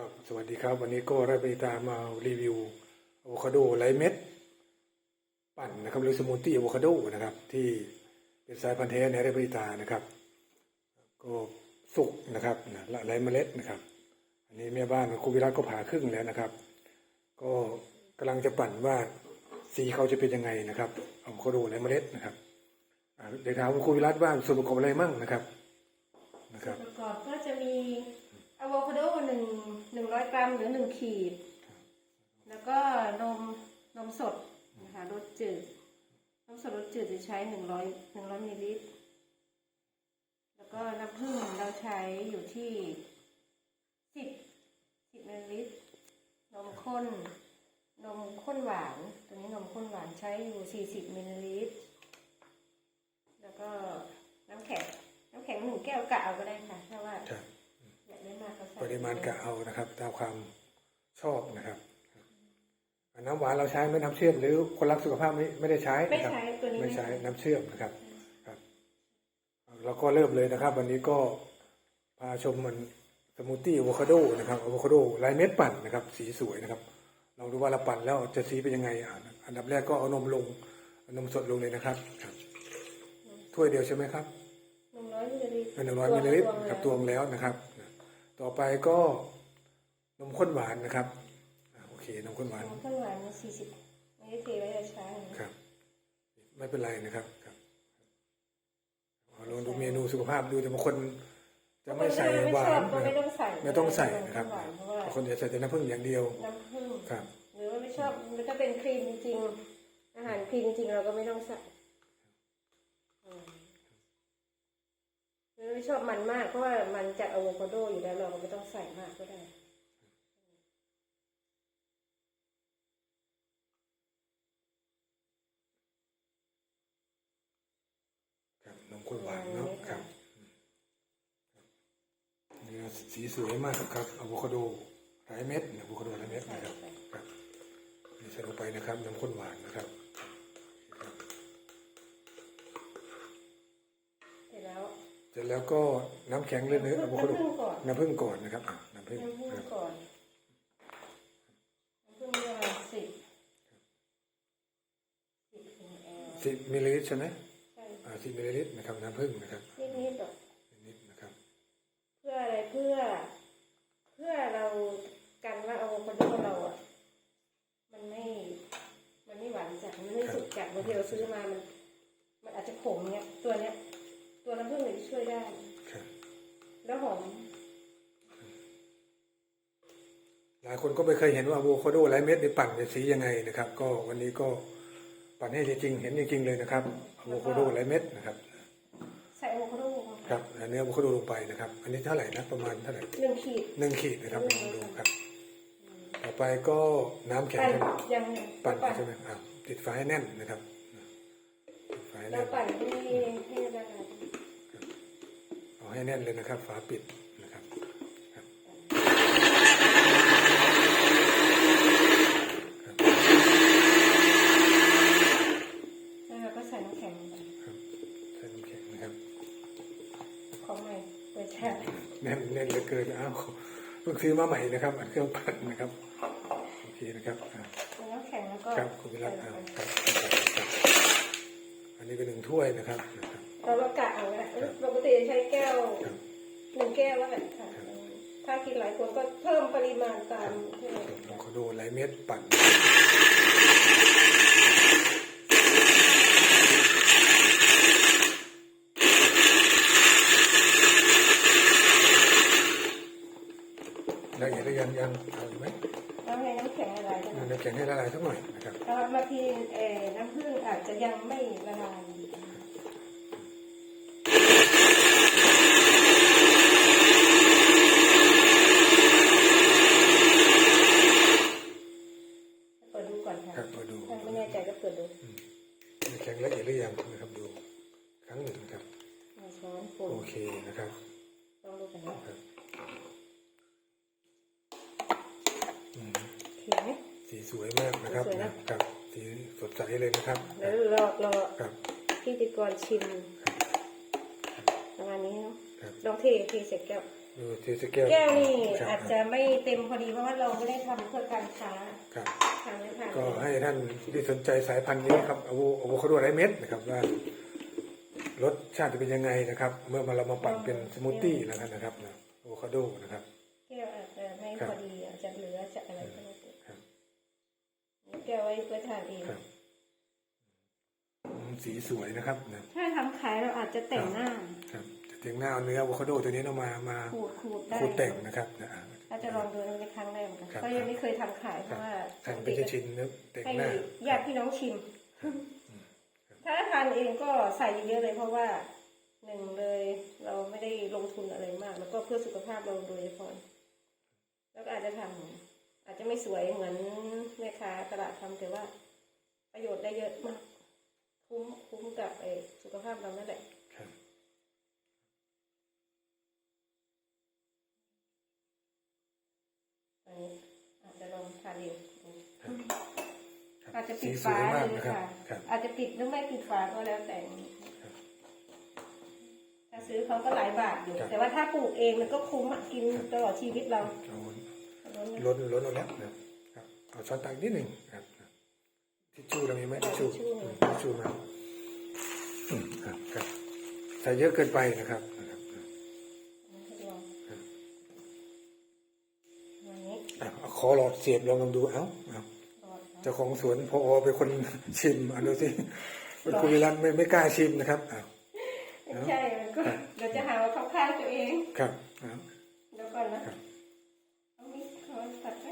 ครับสวัสดีครับวันนี้ก็ได้ไปตามมารีวิวอะโวคาโดไร้เม็ด ปั่นนะครับหรือสมูทตี้อะโวคาโดนะครับ ที่เป็นสายพันธุ์แท้ในอาราบิตานะครับ ก็สุกนะครับนะละไร้เมล็ดนะครับ อันนี้แม่บ้านครูวิรัตก็ผ่าครึ่งแล้วนะครับ ก็กำลังจะปั่นว่าสีเขาจะเป็นยังไงนะครับอะโวคาโดไร้เมล็ดนะครับเดี๋ยวถามครูวิรัตว่าส่วนประกอบอะไรมั่งนะครับนะครับประกอบก็จะมี อะโวคาโดหนึ่งหนึ่งร้อยกรัมหรือหนึ่งขีด แล้วก็นมนมสดนะคะรสจืดนมสดรสจืดจะใช้หนึ่งร้อยหนึ่งร้อยมิลลิลิตร แล้วก็น้ำผึ้งเราใช้อยู่ที่สิบสิบมิลลิลิตร นมข้น นมข้นหวาน ตัวนี้นมข้นหวานใช้อยู่สี่สิบมิลลิลิตร แล้วก็น้ำแข็ง น้ำแข็งหนึ่งแก้วกะเอาก็ได้ค่ะถ้าว่า ปริมาณกะเอานะครับ ตามความชอบนะครับอ่าน้ำหวานเราใช้ไม่น้ำเชื่อมหรือคนรักสุขภาพไม่ไม่ได้ใช้ไม่นะครับใช้ตัวนี้ไม่ใช้ใช้น้ำเชื่อมนะครับครับเราก็เริ่มเลยนะครับ วันนี้ก็พาชมมันสมูทตี้อะโวคาโดนะครับอะโวคาโดลายเม็ดปั่นนะครับ สีสวยนะครับลองดูว่าเราปั่นแล้วจะสีเป็นยังไงอะอันดับแรกก็เอานมลงเอานมสดลงเลยนะครับครับถ้วยเดียวใช่ไหมครับหนึ่งร้อยมิลลิลิตรหนึ่งร้อยมิลลิลิตรกับตวงแล้วนะครับ ต่อไปก็นมข้นหวานนะครับอ่าโอเคนมข้นหวานน้ำข้นหวานมีสี่สิบไม่ได้เทไว้จะใช้ครับ ไม่เป็นไรนะครับครับเอาลองดูเมนูสุขภาพดูแต่บางคนจะไม่ใส่หวานก็ไม่ต้องใส่ไม่ต้องใส่นะครับำหวานเพราะว่าบางคนจะใส่แต่น้ำผึ้งอย่างเดียวน้ำผึ้งครับ หรือว่าไม่ชอบถ้าเป็นครีมจริงๆอาหารครีมจริงๆเราก็ไม่ต้องใส่อืมหรือไม่ ชอบมันมากเพราะว่ามันจากอะโวคาโดอยู่แล้วเราก็ไม่ต้องใส่มากก็ได้ครับนมข้นหวานเนาะครับนี่สีสวยมากครับอะโวคาโดหลายเม็ดอะโวคาโดหลายเม็ดนะครับครับนี่ใส่ลงไปนะครับนมข้นหวานนะครับครับ เสร็จแล้วก็น้ำแข็งเลยเนื้ออะโวคาโดน้ำผึ้งก่อนน้ำผึ้งก่อนนะครับอะน้ำผึ้งน้ำผึ้งครับก่อนน้ำผึ้งประมาณสิบสิบมลสิบมิลลิลิตรใช่ไหมใช่อ่าสิบมิลลิลิตรนะครับน้ำผึ้งนะครับนิดนิดๆหรอกนิดๆนะครับ เพื่ออะไรเพื่อ เพื่อเรากันว่าอะโวคาโดเราอะมันไม่มันไม่หวานจัดมันไม่สุกจัดบางทีเราซื้อมามัน มันอาจจะขมเนี้ยตัวเนี้ย ตัวน้ำผึ้งเนี่ยช่วยได้ ครับแล้วหอมหลายคนก็ไม่เคยเห็นว่าอะโวคาโดไร้เม็ดในปั่นจะสียังไงนะครับ ก็วันนี้ก็ปั่นให้จริงๆเห็นจริงๆเลยนะครับอะโวคาโดไร้เม็ดนะครับ ใส่อะโวคาโดครับเนื้ออะโวคาโดลงไปนะครับ อันนี้เท่าไหร่นะประมาณเท่าไหร่หนึ่งขีดหนึ่งขีดนะครับลองดูครับ ต่อไปก็น้ำแข็งปั่นใช่ไหมยังปั่นใช่ไหมอะติดไฟให้แน่นนะครับติดไฟให้เราแน่นปั่นให้ให้ละลาย เอา ให้แน่นเลยนะครับ ฝาปิดนะครับครับครับแล้วเราก็ใส่น้ำแข็งลงไปครับใส่น้ำแข็งนะครับของใหม่เปิดแช่แน่นแน่นเหลือเกินอ้าวเพิ่งซื้อมาใหม่นะครับอันเครื่องปั่นนะครับโอเคนะครับอ่าใส่น้ำแข็งแล้วก็ครับคุณวิรัตอ่าใส่ลงไปครับครับ อันนี้ก็หนึ่งถ้วยนะครับนะครับ เราก็กะเอาละปกติใช้แก้วครับหนึ่งแก้วแล้วกันค่ะ ถ้ากินหลายคนก็เพิ่มปริมาณตามที่เราลองเขาดูไลเม็ดปั่นละเอียดหรือยังยังเอาอยู่ไหมแล้วให้น้ำแข็งละลายด้วยน้ำแข็งให้ละลายสักหน่อยนะครับแล้วบางทีเอ่อน้ำผึ้งอาจจะยังไม่ละลายเปิดดูก่อน ครั ค่ะ บมาดู ถ้าไม่แน่ใจก็เปิดดู น้ำแข็งละเอียดหรือยังนะครับดูครั้งหนึ่งนะครับ เอาช้อนปุ่นโอเคนะครับลองดูกันนะครับอืมโอเคไหมสีสวยมากนะครับสวยนะครับ สีสดใสเลยนะครับ แล้วรอรอครับพิธีกรชิมประมาณนี้เนาะครับลองเทเทเสร็จแก้วดูที่สแก้วแก้วนี่ครับอาจจะไม่เต็มพอดีเพราะว่าเราไม่ได้ทำเพื่อการค้าครับทำไม่ทันก็ให้ท่านที่สนใจสายพันธุ์นี้ครับอะโวอะโวคาโดไรเม็ดนะครับว่า รสชาติจะเป็นยังไงนะครับ เมื่อมาเรามาปั่นเป็นสมูทตี้นะครับนะครับนะอะโวคาโดนะครับแก้วอาจจะไม่ครับพอดีอาจจะเหลือจะอะไรก็แล้วแต่ครับแก้วไว้เพื่อทานเองครับอืมสีสวยนะครับนะถ้าทำขายเราอาจจะแต่งหน้าครับจะถึงหน้าเอาเนื้ออะโวคาโดตัวนี้เรามามาขูดขูดได้ขูดแต่งนะครับนะอ่าถ้าจะลองดูในครั้งแรกเหมือนกันครับเพราะยังไม่เคยทำขายเพราะว่าหั่นเป็นชิ้นๆนะแต่งให้หน้าญาติพี่น้องชิม ถ้าทานเองก็ใส่เยอะๆเลยเพราะว่าหนึ่งเลยเราไม่ได้ลงทุนอะไรมาก แล้วก็เพื่อสุขภาพเราโดยเฉพาะแล้วก็อาจจะทำอาจจะไม่สวยเหมือนแม่ค้าตลาดทำแต่ว่า ประโยชน์ได้เยอะมาก คุ้มคุ้มกับไอ้สุขภาพเรานั่นแหละครับอันนี้อาจจะลองทานเองดูครับ อาจจะสีปิดสวฝายมากเลยนะครับค่ะครับอาจจะปิดหรือไม่ปิดฝาก็แล้วแต่ครับถ้าซื้อเขาก็หลายบาทอยู่ครับแต่ว่าถ้าปลูกเองมันก็คุ้มอะกินตลอดชีวิตเราเอาล้นล้นเอาแล้วนะครับเอาช้อนตักนิดหนึ่งครับทิชชู่เรามีไหมทิชชู่ทิชชู่มาอืมครับครับใส่เยอะเกินไปนะครับนะครับวันนี้อะเอาขอหลอดเสียบลองลองดูเอ้า เอารอดเนาะเจ้าของสวนพอเป็นคนชิมอะดูสิเป็นคุณวิรันไม่ไม่กล้าชิมนะครับอ้าวไม่ใช่มันก็เดี๋ยวจะหาว่าเข้าข้างตัวเองครับอ้าวเดี๋ยวก่อนนะครับเอามีดเขาตัดไหม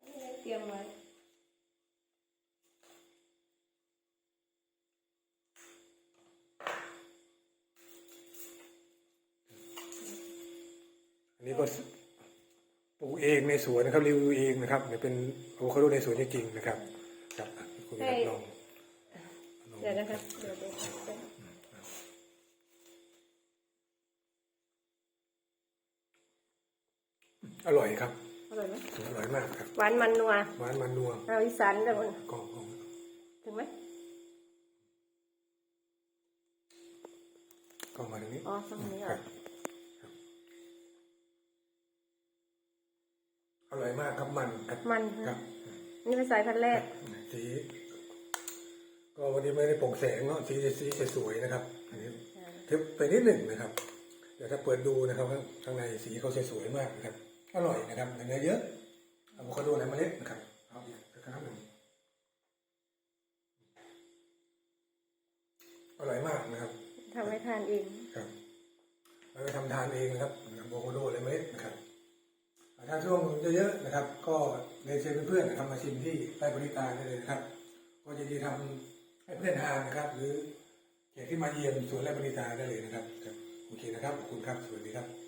เอาไว้เตรียมไว้อันนี้ก็ป ลูกเองในสวนนะครับรีวิวเองนะครับเนี่ยเป็นอะโวคาโดในสวนจริงๆนะครับครับอะคุณวิรันลองลองเดี๋ยวนะคะเดี๋ยวเดี๋ยวเดี๋ยวอร่อยครับ อร่อยไหมอร่อยมากครับ หวานมันนัว หวานมันนัวเราอีสานแต่มันกรอบกรอบถึงไหมกรอบมาตรงนี้ อ๋อตรงนี้คอะ รับครับอร่อย มากครับมันครับมันครัฮะบนี่เป็นสายพันธุ์แรก สี ก็วันนี้ไม่ได้โปร่งแสงเนาะสีสีจะสวยนะครับ อันนี้ทึบไปนิดหนึ่งนะครับเดี๋ยวถ้าเปิดดูนะครับข้างข้างในสีเขาจะสวยมากนะครับอร่อยนะครับเนื้อเยอะอะโวคาโดในเมล็ดนะครับเอาอีกสักครั้งหนึ่งอร่อยมากนะครับ ทำให้ทานเอง ครับเราไปทำทานเองนะครับ ถ้าช่วงเยอะๆนะครับ ก็เรียนเชิญเพื่อนๆนะครับมาชิมที่ใต้บริการได้เลยนะครับ ก็จะดีทำให้เพื่อนทานนะครับ หรือแขกที่มาเยี่ยมสวนและบริการได้เลยนะครับ โอเคนะครับ ขอบคุณครับ สวัสดีครับ